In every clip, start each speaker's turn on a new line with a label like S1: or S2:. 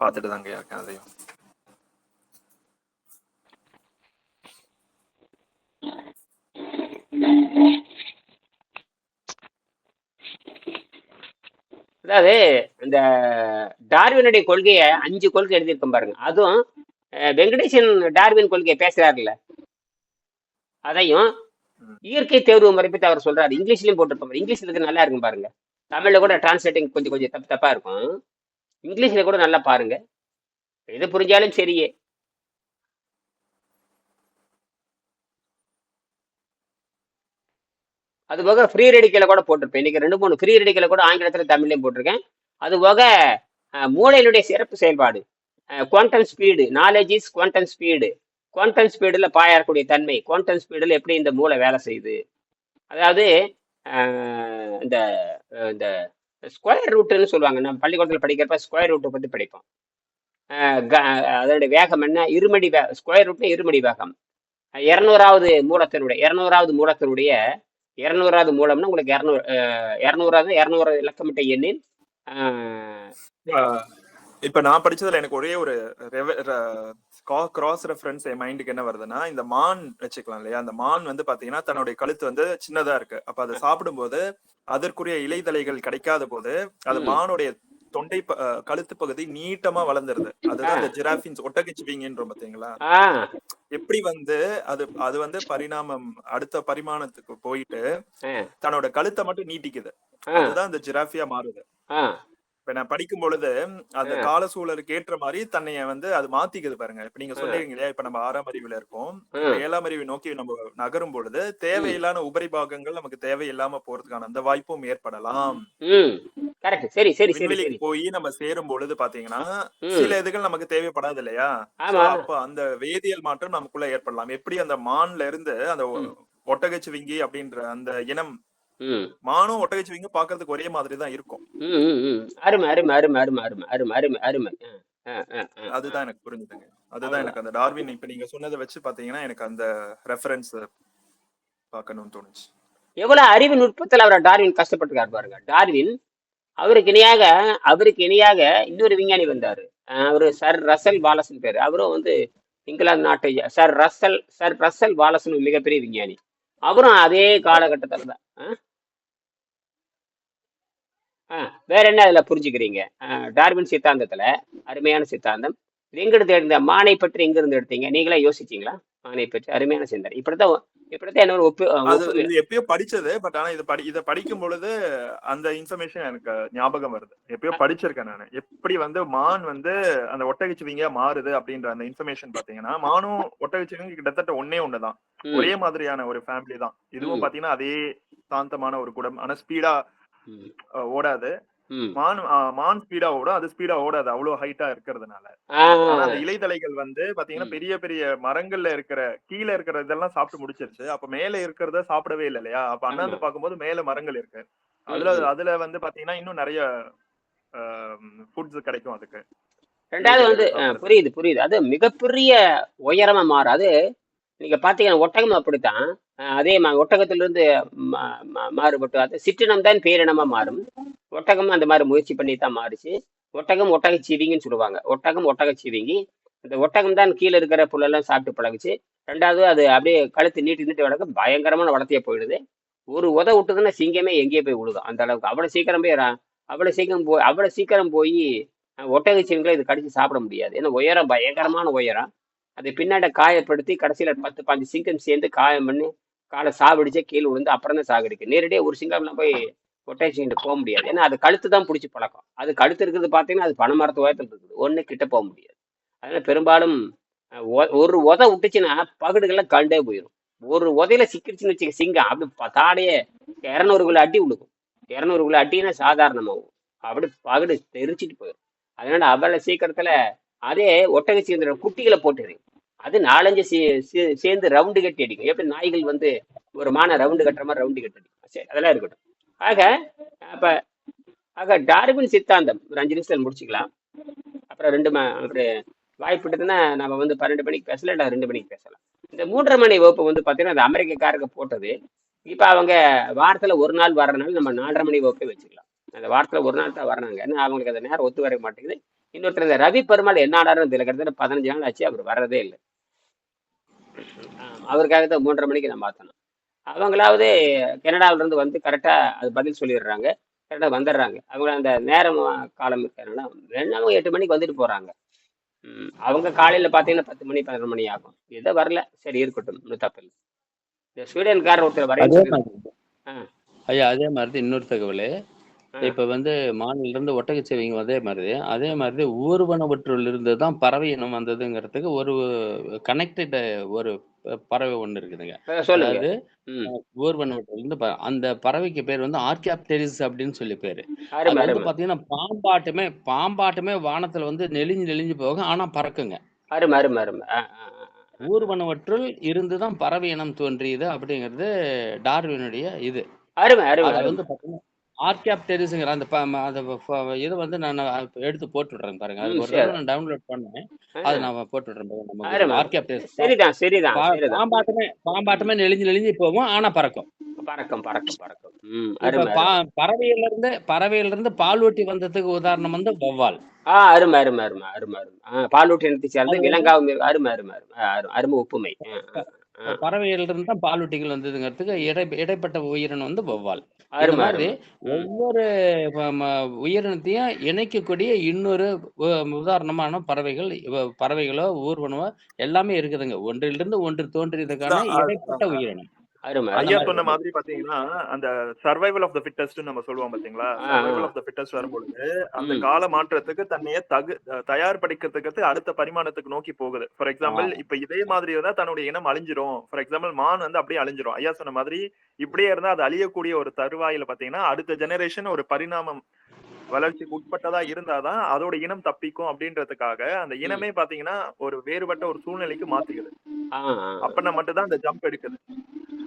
S1: பார்த்துட்டு தாங்க இருக்கேன் அதையும்.
S2: அதாவது இந்த டார்வினுடைய கொள்கையை அஞ்சு கொள்கை எழுதியிருக்கோம் பாருங்க. அதுவும் வெங்கடேசன் டார்வின் கொள்கையை பேசுறாருல்ல. அதையும். இயற்கை தேர்வு முறை பத்தி அவர் சொல்றாரு. இங்கிலீஷ்லயும் போட்டிருப்பாரு இங்கிலீஷ்ல இருக்கு நல்லா இருக்கும் பாருங்க. தமிழ்ல கூட டிரான்ஸ்லேட்டிங் கொஞ்சம் கொஞ்சம் தப்பு தப்பா இருக்கும். இங்கிலீஷில் கூட நல்லா பாருங்க. எது புரிஞ்சாலும் சரியே. அது போக ஃப்ரீ ரெடிக்கல கூட போட்டிருப்பேன். இன்னைக்கு ரெண்டு மூணு ஃப்ரீ ரெடிக்கல கூட ஆங்கிலத்தில் தமிழ்லையும் போட்டிருக்கேன். அது போக மூளையினுடைய சிறப்பு செயல்பாடு. Quantum speed knowledge is quantum speed quantum ஸ்பீடில் பாயக்கூடிய தன்மை. குவாண்டம் ஸ்பீடில் எப்படி இந்த மூளை வேலை செய்யுது? அதாவது இந்த இந்த ஸ்கொயர் ரூட்டுன்னு சொல்லுவாங்க. நம்ம பள்ளிக்கூடத்தில் படிக்கிறப்ப ஸ்கொயர் ரூட்டை பற்றி படிப்போம். அதனுடைய க- வேகம் என்ன? இருமடி வே ஸ்கொயர் ரூட்னா இருமடி வேகம். இரநூறாவது மூலத்தினுடைய இரநூறாவது மூலத்தினுடைய இரநூறாவது மூலம்னா உங்களுக்கு இரநூறு இரநூறாவது இரநூறு இலக்கமிட்ட எண்ணின்
S1: ஆஹ் இப்ப நான் படிச்சதுல எனக்கு ஒரே ஒரு கிராஸ் ரெஃபரன்ஸ் என் மைண்டுக்கு என்ன வருதுன்னா இந்த மான் வச்சுக்கலாம் இல்லையா? அந்த மான் வந்து பாத்தீங்கன்னா தன்னுடைய கழுத்து வந்து சின்னதா இருக்கு. அப்ப அதை சாப்பிடும்போது அதற்குரிய இலைதலைகள் கிடைக்காத போது அது. மானுடைய தொண்டை கழுத்து பகுதி நீட்டமா வளர்ந்துருது. அதுதான் இந்த ஜிராஃபின்ஸ் ஒட்டகச்சிவிங்கன்றோம் பாத்தீங்களா? எப்படி வந்து அது அது வந்து பரிணாமம் அடுத்த பரிமாணத்துக்கு போயிட்டு தன்னோட கழுத்தை மட்டும் நீட்டிக்குது. அதுதான் இந்த ஜிராஃபியா மாறுது. இப்ப நான் படிக்கும் பொழுது அந்த. கால சூழலுக்கு ஏற்ற மாதிரி தன்னைய வந்து அது மாத்திக்குது பாருங்க. இப்ப நீங்க. சொல்றீங்க இல்லையா? இப்ப நம்ம ஆறாம் அறிவுல இருக்கோம். ஏழாம் அறிவை நோக்கி நம்ம நகரும் பொழுது தேவையில்லாத உபரிபாகங்கள் நமக்கு தேவையில்லாம போறதுக்கான அந்த வாய்ப்பும் ஏற்படலாம்.
S2: சரி சரி
S1: விண்வெளிக்கு போய் நம்ம சேரும் பொழுது பாத்தீங்கன்னா சில இதுகள் நமக்கு தேவைப்படாது இல்லையா? அப்ப அந்த வேதியியல் மாற்றம் நமக்குள்ள ஏற்படலாம். எப்படி அந்த மான்ல இருந்து அந்த. ஒட்டகச்சிவிங்கி அப்படின்ற அந்த இனம் மானும் ஒட்டகச்சிவிங்க பாக்குறதுக்கு ஒரே மாதிரி தான் இருக்கும்.
S2: ம் ம் ம். அருமை அருமை அருமை அருமை அருமை அருமை அருமை அருமை.
S1: அதுதான் எனக்கு புரிஞ்சுதுங்க. அதுதான் எனக்கு அந்த டார்வின் இப்ப நீங்க சொன்னதை வச்சு பாத்தீங்கன்னா எனக்கு அந்த ரெஃபரன்ஸ் பார்க்கணும்னு தோணுச்சு.
S2: எவ்வளவு அறிவு நுட்பத்தில் அவர் டார்வின் கஷ்டப்பட்டிருக்காரு பாருங்க. டார்வின் அவருக்கு இணையாக அவருக்கு இணையாக இன்னொரு விஞ்ஞானி வந்தாரு. அவரு சர் ரசல் வாலசன் பேரு. அவரும் வந்து இங்கிலாந்து நாட்டு sir Russel sir Russel Wallace மிகப்பெரிய விஞ்ஞானி. அவரும் அதே காலகட்டத்தில் தான். வேற என்ன அதுல புரிஞ்சுக்கிறீங்க? டார்வின் சித்தாந்தத்துல அருமையான சித்தாந்தம். எங்கிருந்து எடுத்த மானை பற்றி எங்கிருந்து எடுத்தீங்க? நீங்களே யோசிச்சீங்களா? மானை பற்றி அருமையான சிந்தனை. இப்படித்தான் இப்படித்தான் என்னோட ஒப்பு
S1: எப்பயோ படிச்சது பட் ஆனா இது படி இத படிக்கும் பொழுது அந்த இன்ஃபர்மேஷன் எனக்கு ஞாபகம் வருது. எப்பயோ படிச்சிருக்கேன் நான். எப்படி வந்து மான் வந்து அந்த ஒட்டகச்சிவிங்க மாறுது அப்படின்ற அந்த இன்ஃபர்மேஷன் பாத்தீங்கன்னா மானும் ஒட்டகச்சிவிங்க கிட்டத்தட்ட ஒன்னே ஒண்ணுதான் ஒரே மாதிரியான ஒரு ஃபேமிலி தான். இதுவும். பாத்தீங்கன்னா அதே சாந்தமான ஒரு குடம். ஆனா ஸ்பீடா ஓடாது. மான் மான் ஸ்பீடா ஓடும். அது ஸ்பீடா ஓடாது. அவ்வளவு ஹைட்டா இருக்கிறதுனால. அந்த இலைதலைகள் வந்து பாத்தீங்கன்னா. பெரிய பெரிய மரங்கள்ல இருக்கிற கீழே இருக்கிற இதெல்லாம் சாப்பிட்டு முடிச்சிருச்சு. அப்ப மேல இருக்கிறத சாப்பிடவே இல்லை இல்லையா? அப்ப அண்ணாந்து
S2: ஆமா.
S1: பார்க்கும்போது மேல மரங்கள் இருக்கு. அதுல. அதுல வந்து பாத்தீங்கன்னா இன்னும் நிறைய ஃபுட்ஸ் கிடைக்கும் அதுக்கு.
S2: ரெண்டாவது வந்து புரியுது புரியுது. அது மிகப்பெரிய உயரமா மாறும். அது நீங்க பாத்தீங்கன்னா ஒட்டகம் அப்படித்தான். அதே மா ஒட்டகத்திலிருந்து மா- மாறுபட்டு அது சிற்றினம் தான் பேரினமாக மாறும். ஒட்டகம் அந்த மாதிரி முயற்சி பண்ணி தான் மாறுச்சு. ஒட்டகம் ஒட்டகச்சீவிங்கன்னு சொல்லுவாங்க. ஒட்டகம் ஒட்டகச்சீவிங்கி அந்த ஒட்டகம் தான் கீழே இருக்கிற புல்லெல்லாம் சாப்பிட்டு பழகுச்சு. ரெண்டாவது அது அப்படியே கழுத்து நீட்டி நீட்டி வளர்க்க பயங்கரமான வளர்த்தியே போயிடுது. ஒரு உத விட்டுதுன்னா சிங்கமே எங்கேயே போய் விழுகும் அந்த அளவுக்கு அவ்வளோ சீக்கிரம் போய் அவ்வளோ சீக்கிரம் போய் அவ்வளோ சீக்கிரம் போய் ஒட்டகச்சிவிங்களை இது கடிச்சு சாப்பிட முடியாது. ஏன்னா உயரம் பயங்கரமான உயரம். அதை பின்னாடி காயப்படுத்தி கடைசியில் பத்து பாஞ்சு சிங்கம் சேர்ந்து காயம் பண்ணி காலை சாவடிச்சே கீழே விழுந்து அப்புறம் தான் சாகடிக்கு நேரடியாக ஒரு சிங்கம்லாம் போய் ஒட்டகச்சிங்கிட்ட போக முடியாது. ஏன்னா அது கழுத்து தான் பிடிச்சி பழக்கம். அது கழுத்து இருக்கிறது பார்த்தீங்கன்னா அது பனைமரத்து உயரத்தில் இருக்குது. ஒன்று கிட்ட போக முடியாது. அதனால பெரும்பாலும் ஒ- ஒரு உத விட்டுச்சுன்னா பகடுகள்லாம் கண்டே போயிடும் ஒரு உதையில சிக்கிடுச்சுன்னு வச்சுக்க சிங்கம் அப்படி ப- தாடையே இரநூறு கிலோ அடி விழுகும் இரநூறு கிலோ அடின்னா சாதாரணமாகும். அப்படி பகடு தெரிச்சிட்டு போயிடும் அதனால அவ்வளோ சீக்கிரத்தில் அதே ஒட்டகச்சீந்திர குட்டிகளை போட்டுறீங்க அது நாலஞ்சு சே- சே- சேர்ந்து ரவுண்டு கட்டி அடிக்கும். எப்படி நாய்கள் வந்து ஒரு மான ரவுண்டு கட்டுற மாதிரி ரவுண்டு கட்டி அடிக்கும். சரி அதெல்லாம் இருக்கட்டும். ஆக அப்ப ஆக டார்வின் சித்தாந்தம் ஒரு அஞ்சு நிமிஷத்துல முடிச்சுக்கலாம். அப்புறம் ரெண்டு ம வாய்ப்பு வாய்ப்பிட்டதுன்னா நம்ம வந்து பன்னெண்டு மணிக்கு பேசல இல்லை ரெண்டு மணிக்கு பேசலாம். இந்த மூன்றரை மணி வகுப்பு வந்து பார்த்தீங்கன்னா அது அமெரிக்கக்காரங்க போட்டது. இப்போ அவங்க வாரத்தில் ஒரு நாள் வர்றதுனால நம்ம நாலரை மணி வகுப்பே வச்சுக்கலாம். அந்த வாரத்தில் ஒரு நாள் தான் வர்றாங்க. ஏன்னா அவங்களுக்கு அந்த நேரம் ஒத்து வர மாட்டேங்குது. இன்னொருத்தர் இந்த ரவி பெருமாள் என்ன ஆனாரும் தெரியல. கிட்டத்தட்ட பதினஞ்சு நாள் ஆச்சு அவர் வர்றதே இல்லை. அவருக்காக தான் மூன்றரை மணிக்கு நான் பார்த்தேன் அவங்களாவது கனடாவில இருந்து வந்து கரெக்டா அது பதில் சொல்லிடுறாங்க. கரெக்டா வந்துடுறாங்க. அவங்க அந்த நேரம் காலம் இருக்கிறதுனால வேணாலும் எட்டு மணிக்கு வந்துட்டு போறாங்க. ம், அவங்க காலையில பாத்தீங்கன்னா பத்து மணி பதினொரு மணி ஆகும். எதோ வரல சரி இருக்கட்டும் ஒன்றும் தப்பு இல்லை. இந்த ஸ்வீடன்காரர் ஒருத்தர் வரைய.
S3: ஐயா அதே மாதிரி இன்னொரு தகவல். இப்ப வந்து மாநில இருந்து ஒட்டகச்சிவிங்க அதே மாதிரி அதே மாதிரி ஊர்வனவற்றுள் இருந்து தான் பறவை இனம் வந்ததுங்கிறதுக்கு ஒரு கனெக்டட் ஒரு பறவை ஒண்ணு இருக்குதுங்க. அதாவது
S2: ம்.
S3: ஊர்வனவற்றுல இருந்து ப- அந்த பறவைக்கு பேர் வந்து ஆர்கியாப்டெரிஸ் அப்படின்னு சொல்லி பேரு. அது வந்து பாத்தீங்கன்னா பாம்பாட்டுமே பாம்பாட்டுமே வானத்துல வந்து நெளிஞ்சு நெளிஞ்சு போகும் ஆனா பறக்குங்க.
S2: அருமை.
S3: ஊர்வனவற்றுள் இருந்துதான் பறவை இனம் தோன்றியது அப்படிங்கிறது டார்வினுடைய இது.
S2: அருமை.
S3: வந்து பாத்தீங்கன்னா ஆர்கியாப்டெரிஸ்ங்கிற அந்த ப- ம- அந்த இது வந்து நான் எடுத்து போட்டு விடுறேன் பாருங்க அது ஒரு நான் டவுன்லோட் பண்ணேன். அதை நான் போட்டு விடுறேன் பாருங்க நம்ம
S2: அருமை அருமை.
S3: ஆர்கியாப்டெரிஸ்
S2: சரிதான் சரிதான்
S3: பாம்பாட்டமே பாம்பாட்டமே நெளிஞ்சு நெளிஞ்சு போகும் ஆனா பறக்கும்.
S2: பறக்கும் பறக்கும் பறக்கும்.
S3: பறவையில இருந்து பறவையில இருந்து பால் ஊட்டி வந்ததுக்கு உதாரணம் வந்து வௌவால்.
S2: ஆ அருமை அருமை அருமை அருமை அருமை. பாலூட்டி இனத்தை சேர்ந்து விலங்காவும் அருமை அருமை அருமை. அருமை ஒப்புமை
S3: பறவையில இருந்து தான் பால் ஊட்டிகள் வந்ததுங்கிறதுக்கு இடை இடைப்பட்ட உயிரினம் வந்து வௌவால்.
S2: அருமை
S3: மாதிரி ஒவ்வொரு உயிரினத்தையும் இணைக்கக்கூடிய இன்னொரு உதாரணமான பறவைகள் பறவைகளோ ஊர்வனவோ எல்லாமே இருக்குதுங்க. ஒன்றிலிருந்து ஒன்று தோன்றியதுக்கான இடைப்பட்ட உயிரினம்.
S1: ஐயா சொன்ன மாதிரி பாத்தீங்கன்னா அந்த சர்வைவல் ஆஃப் த ஃபிட்டஸ்ட் நம்ம சொல்லுவோம் பாத்தீங்களா? சர்வைவல் ஆஃப் த ஃபிட்டஸ்ட் வரும்பொழுது அந்த கால மாற்றத்துக்கு தன்னையே தகு தயார்படுக்கிறதுக்கு அடுத்த பரிமாணத்துக்கு நோக்கி போகுது. ஃபார் எக்ஸாம்பிள் இப்ப இதே மாதிரி இருந்தா தன்னுடைய இனம் அழிஞ்சிரும். ஃபார் எக்ஸாம்பிள் மான் வந்து அப்படியே அழிஞ்சிரும். ஐயா சொன்ன மாதிரி இப்படியே இருந்தா அது அழியக்கூடிய ஒரு தருவாயில பாத்தீங்கன்னா அடுத்த ஜெனரேஷன் ஒரு பரிணாமம் வளர்ச்சிக்கு உட்பட்டதா இருந்தாதான் அதோட இனம் தப்பிக்கும் அப்படின்றதுக்காக அந்த இனமே பாத்தீங்கன்னா ஒரு வேறுபட்ட ஒரு சூழ்நிலைக்கு மாத்திக்குது.
S2: ஆ ஆ.
S1: அப்ப மட்டும்தான் அந்த ஜம்ப் எடுக்குது.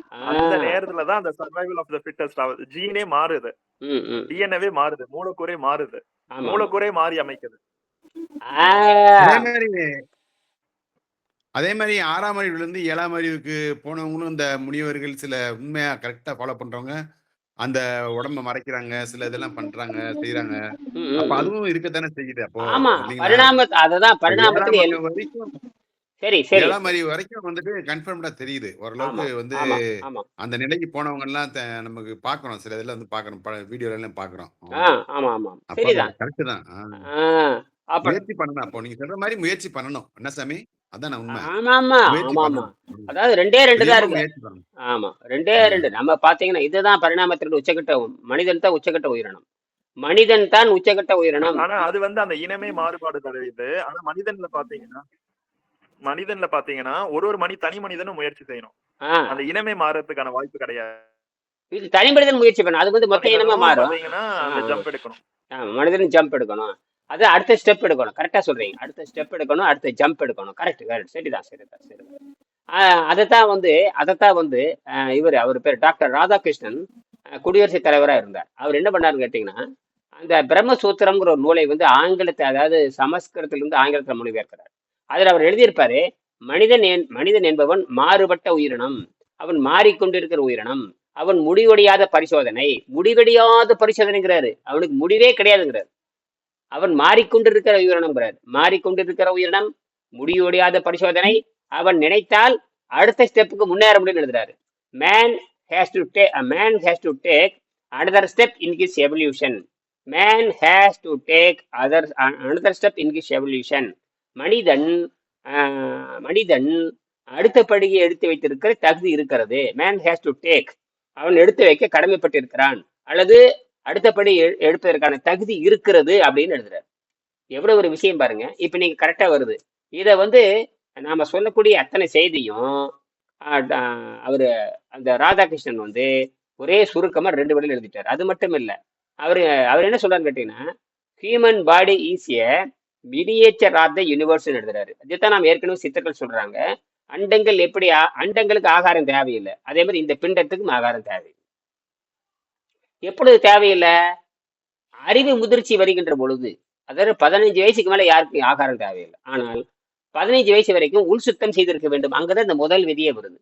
S1: அந்த நேரத்துல தான் அந்த சர்வைவல் ஆஃப் த ஃபிட்டஸ்ட் ஆகுது ஜீனே மாறுது.
S2: ம் ம்.
S1: டிஎன்ஏவே மாறுது. மூலக்கூறே மாறுது. மூலக்கூறே மாறி அமைக்குது.
S2: ஆ.
S4: அதே மாதிரி அதே மாதிரி ஆறாம் அறிவுல இருந்து ஏழாம் அறிவுக்கு போனவங்களும் இந்த முனிவர்கள் சில உண்மையா கரெக்டா ஃபாலோ பண்றவங்க. அந்த உடம்ப மறைக்கிறாங்க சில இதெல்லாம் பண்றாங்க செய்யறாங்க அப்ப அதுவும் இருக்கத்தானே செய்யுது அப்போ
S2: பரிணாம அததான்
S4: அறிவு வரைக்கும்
S2: சரி சரி.
S4: ஏழாம் அறிவு வரைக்கும் வந்துட்டு கன்ஃபார்ம்டா தெரியுது. ஓரளவுக்கு வந்து அந்த நிலைக்கு போனவங்க எல்லாம் நமக்கு பாக்குறோம் சில இதெல்லாம் வந்து பாக்குறோம் வீடியோல எல்லாம் பாக்குறோம்
S2: ஆமா ஆமா. சரிதான்.
S4: கரெக்ட் தான். முயற்சி பண்ணணும். அப்போ நீங்க சொல்ற மாதிரி முயற்சி பண்ணணும். என்ன சாமி? அதான் உண்மை.
S2: ஆமா ஆமா
S4: முயற்சி
S2: ஆமா ஆமா
S4: பண்ணணும். ம்.
S2: அதாவது ரெண்டே ரெண்டு தான் இருக்கு. ஆமா ரெண்டே. ரெண்டு. நம்ம பாத்தீங்கன்னா இதுதான் பரிணாமத்தினுடைய உச்சகட்ட மனிதன் தான் உச்சகட்ட உயிரினம். மனிதன் தான் உச்சகட்ட உயிரினம்.
S1: ஆனா அது வந்து அந்த இனமே மாறுபாடு தருது ஆனா மனிதன்ல பாத்தீங்கன்னா மனிதன்ல பாத்தீங்கன்னா ஒரு ஒரு மணி தனி மனிதனும் முயற்சி செய்யணும். அந்த இனமே மாறதுக்கான வாய்ப்பு கிடையாது.
S2: இது தனி மனிதன் முயற்சி பண்ண அது வந்து மொத்த இனமா மாறும். மனிதன் ஜம்ப் எடுக்கணும். அது அடுத்த ஸ்டெப் எடுக்கணும். கரெக்டாக சொல்றீங்க. அடுத்த ஸ்டெப் எடுக்கணும் அடுத்த ஜம்ப் எடுக்கணும். கரெக்ட் கரெக்ட் சரிதான் சரிதான் சரிதான். ஆஹ் அதைத்தான் வந்து அதைத்தான் வந்து இவர் அவர் பேர் டாக்டர் ராதாகிருஷ்ணன் குடியரசுத் தலைவரா இருந்தார். அவர் என்ன பண்ணாருன்னு கேட்டீங்கன்னா அந்த பிரம்மசூத்திரம்ங்கிற ஒரு நூலை வந்து ஆங்கிலத்தை அதாவது சமஸ்கிருதத்திலிருந்து ஆங்கிலத்தில் மொழிபெயர்க்கிறார். அதில் அவர் எழுதியிருப்பாரு மனிதன் என் மனிதன் என்பவன் மாறுபட்ட உயிரினம். அவன் மாறிக்கொண்டிருக்கிற உயிரினம். அவன் முடிவடையாத பரிசோதனை. முடிவடையாத பரிசோதனைங்கிறாரு. அவனுக்கு முடிவே கிடையாதுங்கிறாரு. அவன் மாறிக்கொண்டிருக்கிற உயிரினம்ங்கிறார் மாறிக்கொண்டிருக்கிற உயிரினம் முடிவடையாத பரிசோதனை அவன் நினைத்தால் அடுத்த ஸ்டெப்புக்கு முன்னேற முடியும்னு எழுதுறாரு. Man has to take man has to take another step in his evolution man has to take other another step in his evolution மனிதன் மனிதன் அடுத்த படியை எடுத்து வைத்திருக்கிற தகுதி இருக்கிறது. மேன் ஹேஸ் டு டேக் அவன் எடுத்து வைக்க கடமைப்பட்டிருக்கிறான். அல்லது அடுத்தபடி எ- எடுப்பதற்கான தகுதி இருக்கிறது அப்படின்னு எழுதுறாரு. எவ்வளவு ஒரு விஷயம் பாருங்க. இப்ப நீங்க கரெக்டா வருது. இதை வந்து நாம சொல்லக்கூடிய அத்தனை செய்தியும் அவரு அந்த ராதாகிருஷ்ணன் வந்து ஒரே சுருக்கமா ரெண்டு வழியில் எழுதிட்டார். அது மட்டும் இல்ல. அவரு அவர் என்ன சொல்றாரு கேட்டீங்கன்னா human body is a miniature of the universe எழுதுறாரு. அதுதான் நாம் ஏற்கனவே சித்தர்கள் சொல்றாங்க. அண்டங்கள் எப்படி அண்டங்களுக்கு ஆகாரம் தேவையில்லை. அதே மாதிரி இந்த பிண்டத்துக்கும் ஆகாரம் தேவை எப்பொழுது தேவையில்லை? அறிவு முதிர்ச்சி வருகின்ற பொழுது. அதாவது பதினஞ்சு வயசுக்கு மேலே யாருக்கும் ஆகாரம் தேவையில்லை. ஆனால் பதினைஞ்சு வயசு வரைக்கும் உள் சுத்தம் செய்திருக்க வேண்டும். அங்கதான் இந்த முதல் விதியே வருது.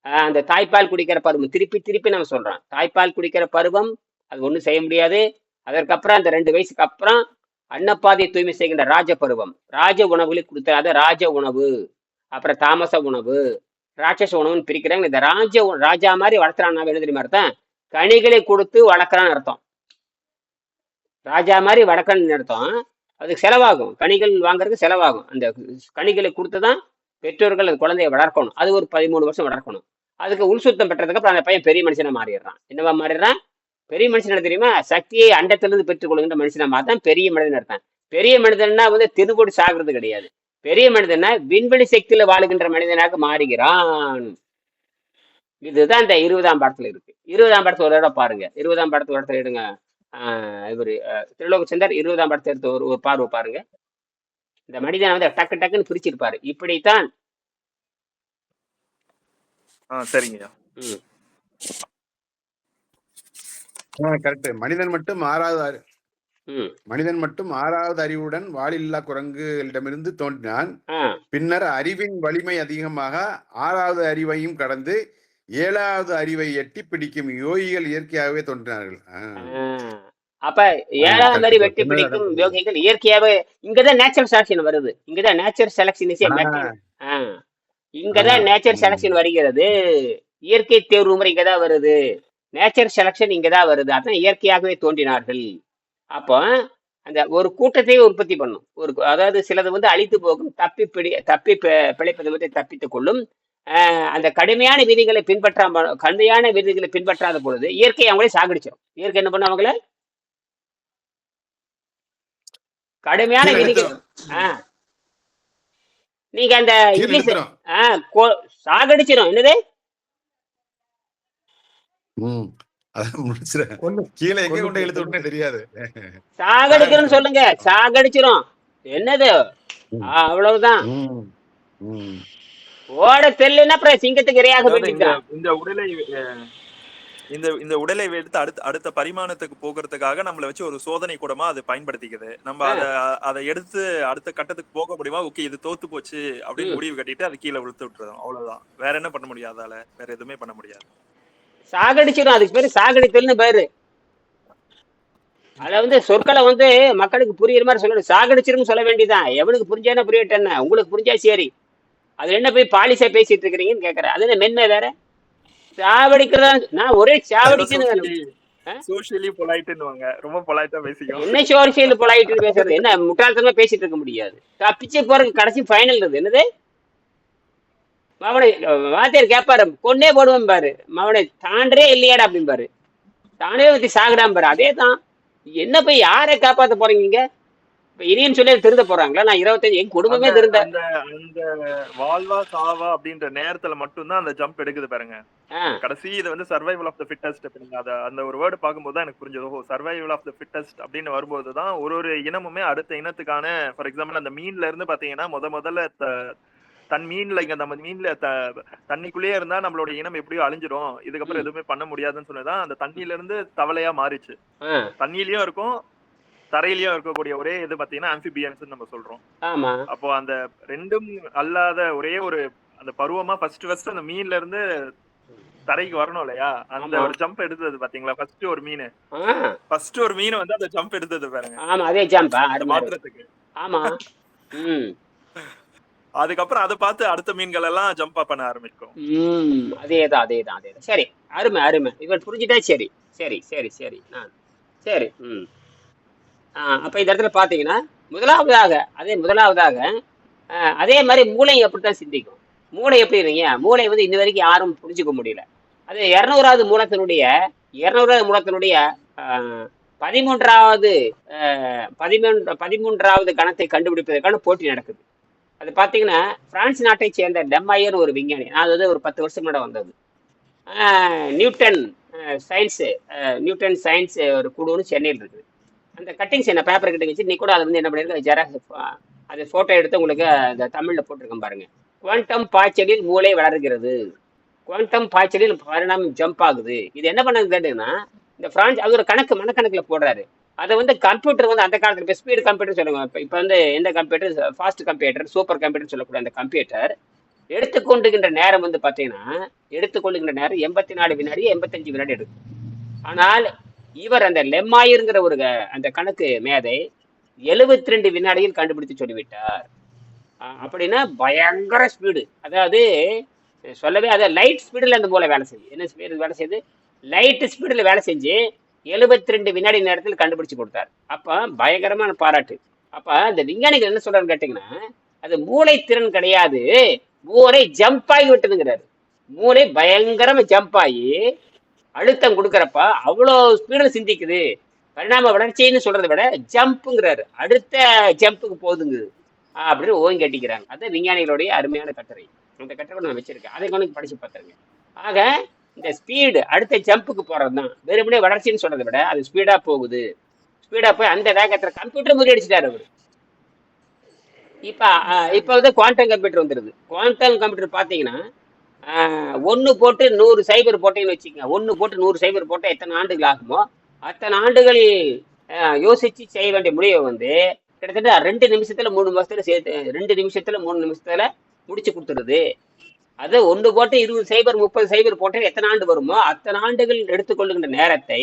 S2: அந்த தாய்ப்பால் குடிக்கிற பருவம். திருப்பி திருப்பி நம்ம சொல்றோம். தாய்ப்பால் குடிக்கிற பருவம் அது ஒன்றும் செய்ய முடியாது. அதற்கப்புறம் அந்த ரெண்டு வயசுக்கு அப்புறம் அன்னப்பாதை தூய்மை செய்கின்ற ராஜ பருவம். ராஜ உணவுகளுக்கு கொடுத்த அது ராஜ உணவு. அப்புறம் தாமச உணவு. ராட்சச உணவுன்னு பிரிக்கிறாங்க. இந்த ராஜ உ- ராஜா மாதிரி வளர்த்துறான். என்ன தெரியுமா அர்த்தம் கனிகளை கொடுத்து வளர்க்குறான்னு அர்த்தம். ராஜா மாதிரி வளர்க்கணும்னு அர்த்தம். அதுக்கு செலவாகும். கனிகள் வாங்குறதுக்கு செலவாகும். அந்த கனிகளை கொடுத்து தான் பெற்றோர்கள் அந்த குழந்தைய வளர்க்கணும். அது ஒரு பதிமூணு வருஷம் வளர்க்கணும். அதுக்கு உள் சுத்தம் பெற்றதுக்கு அப்புறம் அந்த பையன் பெரிய மனுஷனை மாறிடுறான். என்னவா மாறிடுறான்? பெரிய மனுஷன் தெரியுமா? சக்தியை அண்டத்திலிருந்து பெற்றுக்கொள்கின்ற மனுஷனை மாத்தான் பெரிய மனிதன் அர்த்தம் பெரிய மனிதன்னா வந்து திருப்பொடி சாகிறது கிடையாது. பெரிய மனிதனா விண்வெளி சக்தியில வாழுகின்ற மனிதனாக மாறுகிறான். இதுதான் இந்த இருபதாம் பாடத்துல இருக்கு. இருபதாம் படத்தை ஒரு இடம் பாருங்க. இருபதாம் படத்தை ஒரு இடத்துல எடுங்க. இவரு அஹ், திருலோக சந்தர் இருபதாம் படத்தை எடுத்து ஒரு ஒரு பார்வை பாருங்க. இந்த மனிதனை வந்து டக்கு டக்குன்னு பிரிச்சிருப்பாரு. இப்படித்தான் ம்,
S4: கரெக்ட். மனிதன் மட்டும் ஆறாவது மனிதன் மட்டும் ஆறாவது அறிவுடன் வாலில்லா குரங்குகளிடமிருந்து தோன்றினான். பின்னர் அறிவின் வலிமை அதிகமாக ஆறாவது அறிவையும் கடந்து ஏழாவது அறிவை எட்டி பிடிக்கும் யோகிகள் இயற்கையாகவே தோன்றினார்கள்.
S2: அப்ப ஏழாவது. வெட்டி
S4: சின்னதா
S2: பிடிக்கும். யோகிகள் இயற்கையாவே இங்கதான் நேச்சுரல் செலக்ஷன் வருது இங்கதான் நேச்சுரல் செலக்ஷன். இங்கதான். நேச்சர். செலக்ஷன் வருகிறது இயற்கை தேர்வு முறை இங்கதான் வருது நேச்சர் செலக்ஷன் இங்கதான் வருது அதான் இயற்கையாகவே தோன்றினார்கள் அப்போ அந்த ஒரு கூட்டத்தையே உற்பத்தி பண்ணும் ஒரு அதாவது சிலது வந்து அழித்து போகும் தப்பி பிடி தப்பி பிழைப்பது வந்து தப்பித்துக் கொள்ளும் அந்த கடுமையான விதிகளை பின்பற்றாம கடுமையான விதிகளை பின்பற்றாத பொழுது இயற்கை அவங்களே சாகடிச்சிடும். இயற்கை என்ன பண்ணும் அவங்கள? கடுமையான விதிகள்.
S4: இழுத்துரும்.
S2: ஆ. நீங்க அந்த இங்கிலீஷ்
S4: இழுத்துரும்.
S2: ஆ கோ- சாகடிச்சிடும் என்னது?
S4: ம். அதான் முடிச்சிடுறேன்.
S5: கொண்டு
S4: கீழே எங்க
S5: கொண்டு
S4: கொண்டு
S5: போ-
S4: இழுத்து விட்டே தெரியாது.
S2: சாகடிக்கிறோம்னு சொல்லுங்க. சாகடிச்சிரும். என்னது? அவ்வளவுதான்.
S4: ம். ம்.
S2: ஓட தெரியலன்னா அப்புறம் சிங்கத்துக்கு இரையாக
S1: இந்த உடலை இந்த இந்த உடலை எடுத்து அடுத்த அடுத்த பரிமாணத்துக்கு போகிறதுக்காக நம்மள வச்சு ஒரு சோதனை கூடமா அது பயன்படுத்திக்குது. நம்ம. அத அதை எடுத்து அடுத்த கட்டத்துக்கு போக முடியுமா? ஓகே இது தோத்து போச்சு அப்படின்னு. முடிவு கட்டிட்டு அது கீழே விழுத்து விட்டுறோம் அவ்வளவுதான். வேற என்ன பண்ண முடியாது அதால? வேற எதுவுமே பண்ண முடியாது.
S2: சாகடிச்சிடும் அதுக்கு பேரு சாகடித்தல்னு பேரு. அத வந்து சொற்களை வந்து மக்களுக்கு புரியுற மாதிரி சொல்லணும். சாகடிச்சிருன்னு சொல்ல வேண்டியதுதான். எவனுக்கு புரிஞ்சானே புரியட்டும் என்ன உங்களுக்கு புரிஞ்சா சரி. அது என்ன போய் பாலிசா பேசிட்டு இருக்கிறீங்கன்னு கேக்குறேன். அது என்ன மென்மை வேற? சாவடிக்கிறதா? நான் ஒரே சாவடிக்குன்னு
S1: பொலைட்டுன்னுவாங்க ரொம்ப பொலைட்டா பேசிக்கும்
S2: என்ன பேசுறது? என்ன முட்டாள்தனமா பேசிட்டு இருக்க முடியாது. தப்பிச்சு போறதுக்கு கடைசி ஃபைனல் இருக்குது என்னது? மவனை வாத்தியார் கேட்பாரு கொன்னே போடுவேன் பாரு. மவனை தாண்டரே இல்லையாடா அப்படிம்பாரு. தானே ஊத்தி சாகுடாம் பாரு. அதே தான் என்ன போய் யாரை காப்பாத்த போறீங்க இனியன் சொல்லி திருந்த போறாங்களா? நான் இருபத்தஞ்சு என் குடும்பமே திருந்த
S1: அந்த வாழ்வா சாவா அப்படின்ற நேரத்துல மட்டும்தான் அந்த ஜம்ப் எடுக்குது பாருங்க. கடைசி இது வந்து சர்வைவல் ஆஃப் த ஃபிட்டஸ்ட் நீங்க அத அந்த ஒரு வேர்டு பார்க்கும்போது தான் எனக்கு புரிஞ்சது. ஓ சர்வைவல் ஆஃப் த ஃபிட்டஸ்ட் அப்படின்னு வரும்போது தான் ஒரு ஒரு இனமுமே அடுத்த இனத்துக்கான ஃபார் எக்ஸாம்பிள் அந்த மீன்ல இருந்து பாத்தீங்கன்னா முத முதல்ல தன் மீன்ல இங்க நம்ம மீன்ல தண்ணிக்குள்ளேயே இருந்தா நம்மளோட இனம் எப்படியோ அழிஞ்சிரும். இதுக்கப்புறம். எதுவுமே பண்ண முடியாதுன்னு சொன்னதான் அந்த தண்ணியில இருந்து தவளையா மாறிச்சு. தண்ணியிலயும் இருக்கும் தரையிலயும் இருக்கக்கூடிய ஒரே இது பாத்தீங்கன்னா ஆம்பிபியன்ஸ் நம்ம சொல்றோம்.
S2: ஆமா.
S1: அப்போ அந்த ரெண்டும் அல்லாத ஒரே ஒரு அந்த பருவமா ஃபர்ஸ்ட் ஃபர்ஸ்ட் அந்த மீன்ல இருந்து தரைக்கு வரணும் இல்லையா? அந்த. ஒரு ஜம்ப் எடுத்தது பாத்தீங்களா ஃபர்ஸ்ட் ஒரு மீன். ஃபர்ஸ்ட் ஒரு மீன் வந்து அந்த ஜம்ப் எடுத்தது பாருங்க.
S2: ஆமா அதே ஜாம்பா அருமை.
S1: மாற்றத்துக்கு.
S2: ஆமா.
S1: அதுக்கப்புறம் அதை பார்த்து அடுத்த மீன்கள் எல்லாம் ஜம்ப் பண்ண ஆரம்பிக்கும்.
S2: அதேதான் அதேதான் அதேதான். சரி அருமை அருமை. இவன் புரிஞ்சுட்டா சரி. சரி சரி சரி. ஆ. சரி ம். அப்போ இந்த இடத்துல பார்த்தீங்கன்னா முதலாவதாக அதே முதலாவதாக அதே மாதிரி மூளை அப்படித்தான் சிந்திக்கும்? மூளை எப்படி இருங்க மூளை வந்து இன்ன வரைக்கும் யாரும் புரிஞ்சுக்க முடியல. அது இரநூறாவது மூலத்தினுடைய இரநூறாவது மூலத்தினுடைய பதிமூன்றாவது பதிமூன்று பதிமூன்றாவது கணத்தை கண்டுபிடிப்பதற்கான போட்டி நடக்குது. அது பார்த்தீங்கன்னா பிரான்ஸ் நாட்டை சேர்ந்த லெம்மாயர் ஒரு விஞ்ஞானி நான் அது வந்து ஒரு பத்து வருஷம் முன்னாடி வந்தது. நியூட்டன் சயின்ஸு நியூட்டன் சயின்ஸ் ஒரு குழுன்னு சென்னையில் இருக்குது. அந்த கட்டிங்ஸ் என்ன பேப்பர் கட்டிங் வச்சு நீ கூட அதை வந்து என்ன பண்ணிருக்க ஜெராக்ஸ் அது ஃபோட்டோ எடுத்து உங்களுக்கு அந்த தமிழில் போட்டிருக்கேன் பாருங்க. குவாண்டம் பாய்ச்சலில் மூளை வளர்கிறது. குவாண்டம் பாய்ச்சலில் பரிணாமம் ஜம்ப் ஆகுது. இது என்ன பண்ணது இந்த பிரான்ஸ் அது ஒரு கணக்கு மனக்கணக்கில் போடுறாரு. அதை வந்து கம்ப்யூட்டர் வந்து அந்த காலத்தில் இப்போ ஸ்பீடு கம்ப்யூட்டர் சொல்லுவாங்க. இப்போ இப்போ வந்து எந்த computer fast computer super computer சொல்லக்கூடிய அந்த கம்ப்யூட்டர் எடுத்துக்கொண்டுகின்ற நேரம் வந்து பார்த்தீங்கன்னா எடுத்துக்கொள்ளுகின்ற நேரம் எண்பத்தி நாலு வினாடி எண்பத்தஞ்சு வினாடி எடுக்கும். ஆனால் இவர் அந்த லெம்மாயிருங்கிற ஒரு அந்த கணக்கு மேதை எழுபத்தி ரெண்டு வினாடியில் கண்டுபிடித்து சொல்லிவிட்டார். அப்படின்னா பயங்கர ஸ்பீடு அதாவது சொல்லவே அதை லைட் ஸ்பீடில் அந்த போல வேலை செய்யுது என்ன ஸ்பீடு வேலை செய்யுது லைட் ஸ்பீடில் வேலை செஞ்சு எழுபத்தி ரெண்டு வினாடி நேரத்தில் கண்டுபிடிச்சு கொடுத்தார். அப்போ பயங்கரமான பாராட்டு. அப்போ அந்த விஞ்ஞானிகள் என்ன சொல்கிறான்னு கேட்டிங்கன்னா அது மூளை திறன் கிடையாது. மூளை ஜம்ப் ஆகி விட்டதுங்கிறாரு. மூளை பயங்கரமாக ஜம்ப் ஆகி அழுத்தம் கொடுக்குறப்ப அவ்வளோ ஸ்பீடில் சிந்திக்குது. பரிணாம வளர்ச்சின்னு சொல்றதை விட ஜம்ப்புங்கிறாரு அடுத்த ஜம்புக்கு போகுதுங்குது அப்படின்னு ஓங்கி கட்டிக்கிறாங்க. அது விஞ்ஞானிகளுடைய அருமையான கட்டுரை. அந்த கட்டுரை நான் வச்சிருக்கேன். அதை கொண்டு படிச்சு பார்த்துருங்க. ஆக இந்த ஸ்பீடு அடுத்த ஜம்புக்கு போறது தான் வெறுமனே வளர்ச்சின்னு சொல்றதை விட அது ஸ்பீடாக போகுது. ஸ்பீடாக போய் அந்த வேகத்தில் கம்ப்யூட்டர் முறியடிச்சிட்டாரு அவர். இப்போ இப்போ வந்து குவாண்டம் கம்ப்யூட்டர் வந்துடுது குவாண்டம் கம்ப்யூட்டர் பார்த்தீங்கன்னா ஒன்று போட்டு நூறு சைபர் போட்டேன்னு வச்சுக்கோங்க. ஒன்று போட்டு நூறு சைபர் போட்டால் எத்தனை ஆண்டுகள் ஆகுமோ? அத்தனை ஆண்டுகள் யோசித்து யோசிச்சு செய்ய வேண்டிய முடிவை வந்து கிட்டத்தட்ட ரெண்டு நிமிஷத்துல மூணு மாசத்துல சேர்த்து ரெண்டு நிமிஷத்துல மூணு நிமிஷத்துல முடிச்சு கொடுத்துருது அது ஒன்று போட்டு இருபது சைபர் முப்பது சைபர் போட்டு எத்தனை ஆண்டு வருமோ? அத்தனை ஆண்டுகள் எடுத்துக்கொள்ளுகின்ற நேரத்தை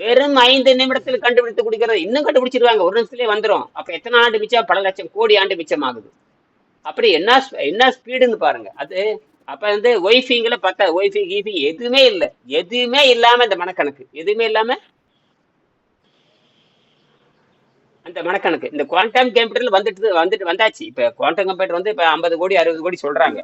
S2: வெறும் ஐந்து நிமிடத்தில் கண்டுபிடித்து குடிக்கிறது. இன்னும் கண்டுபிடிச்சிருவாங்க. ஒரு நிமிஷத்துலேயே வந்துடும் அப்போ எத்தனை ஆண்டு மிச்சம்? பல லட்சம் கோடி ஆண்டு மிச்சம் ஆகுது அப்படி என்ன என்ன ஸ்பீடுன்னு பாருங்க. அது அப்ப வந்து ஒய்ஃபிங்கில் பார்த்தா ஒய்ஃபி கீஃபி எதுவுமே இல்லை. எதுவுமே இல்லாம இந்த மனக்கணக்கு. எதுவுமே இல்லாம அந்த மனக்கணக்கு. இந்த குவாண்டம் கம்ப்யூட்டர்ல வந்துட்டு வந்துட்டு வந்தாச்சு. இப்ப குவாண்டம் கம்ப்யூட்டர் வந்து இப்ப ஐம்பது கோடி அறுபது கோடி சொல்றாங்க.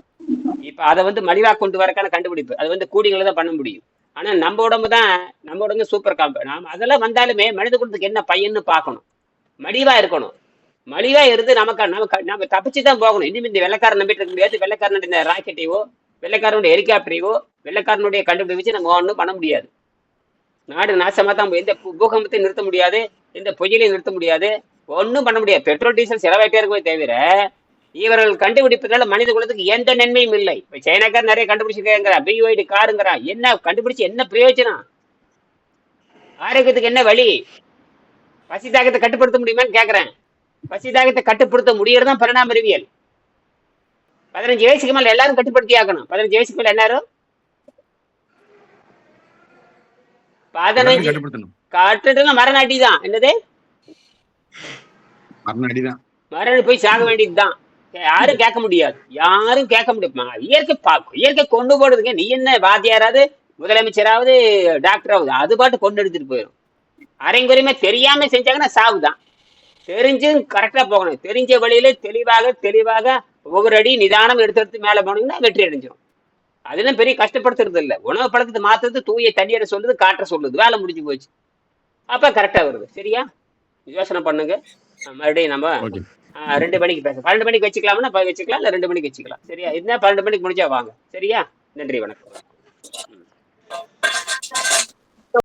S2: இப்ப அதை வந்து மலிவா கொண்டு வரக்கான கண்டுபிடிப்பு. அது வந்து கூடிகளை தான் பண்ண முடியும். ஆனா நம்ம உடம்பு தான் நம்ம உடம்பு சூப்பர் காம்ப நாம அதெல்லாம் வந்தாலுமே மனித குலத்துக்கு என்ன பையன்னு பார்க்கணும். மலிவா இருக்கணும். மலிவா இருந்து நமக்கு நமக்கு நம்ம தப்பிச்சு தான் போகணும். இனிமே இந்த வெள்ளக்காரன் நம்பிட்டு இருக்க முடியாது. வெள்ளக்காரனுடைய இந்த ராக்கெட்டையோ வெள்ளக்காரனுடைய ஹெலிகாப்டரையோ வெள்ளக்காரனுடைய கண்டுபிடி வச்சு நம்ம ஒன்றும் பண்ண முடியாது. நாடு நாசமா தான் எந்த பூகம்பத்தை பூகம்பத்தையும் நிறுத்த முடியாது எந்த புயலையும் நிறுத்த முடியாது. ஒன்றும் பண்ண முடியாது. பெட்ரோல் டீசல் செலவாயிட்டே இருக்குமே தவிர இவர்கள் கண்டுபிடிப்பதால மனித குலத்துக்கு எந்த நன்மையும் இல்லை. இப்போ சைனாக்கார் நிறைய கண்டுபிடிச்சிருக்காங்கிறா பிஒய்டி காருங்கிறா. என்ன கண்டுபிடிச்சு என்ன பிரயோஜனம்? ஆரோக்கியத்துக்கு என்ன வழி? பசி தாக்கத்தை கட்டுப்படுத்த முடியுமான்னு கேட்குறேன் பசி தாகத்தை கட்டுப்படுத்த முடியறது தான் பரிணாம அறிவியல். பதினஞ்சு வயசுக்கு மேல எல்லாரும் கட்டுப்படுத்தி ஆக்கணும் பதினஞ்சு வயசுக்கு மேல எல்லாரும்? பதினஞ்சு கட்டுட்டுங்க மரணாட்டி தான் என்னது? மரணம் போய் சாக வேண்டியதுதான். யாரும் கேட்க முடியாது. யாரும் கேட்க முடியுமா இயற்கை பா- இயற்கை கொண்டு போடுதுங்க நீ என்ன வாத்தியாராவது முதலமைச்சராவது டாக்டராவது அது பாட்டு கொண்டு எடுத்துட்டு போயிடும் அரைங்குறையுமே தெரியாம செஞ்சாங்கன்னா சாவுதான். தெரிஞ்சும் கரெக்டா போகணும். தெரிஞ்ச வழியில தெளிவாக தெளிவாக ஒவ்வொரு அடி நிதானம் எடுத்து எடுத்து மேல போனீங்கன்னா வெற்றி அடைஞ்சிடும் அதெல்லாம் பெரிய கஷ்டப்படுத்துறது இல்ல. உணவு பழக்கத்தை மாத்துறது தூய தண்ணீரை சொல்லுது காற்ற சொல்லுது வேலை முடிஞ்சு போச்சு. அப்ப கரெக்டா வருது. சரியா? யோசனை பண்ணுங்க. மறுபடியும் நம்ம ரெண்டு மணிக்கு பேச பன்னெண்டு மணிக்கு வச்சுக்கலாம்னா வச்சுக்கலாம் இல்ல ரெண்டு மணிக்கு வச்சுக்கலாம். சரியா? இதுனா பன்னெண்டு மணிக்கு முடிஞ்சா வாங்க. சரியா? நன்றி வணக்கம்.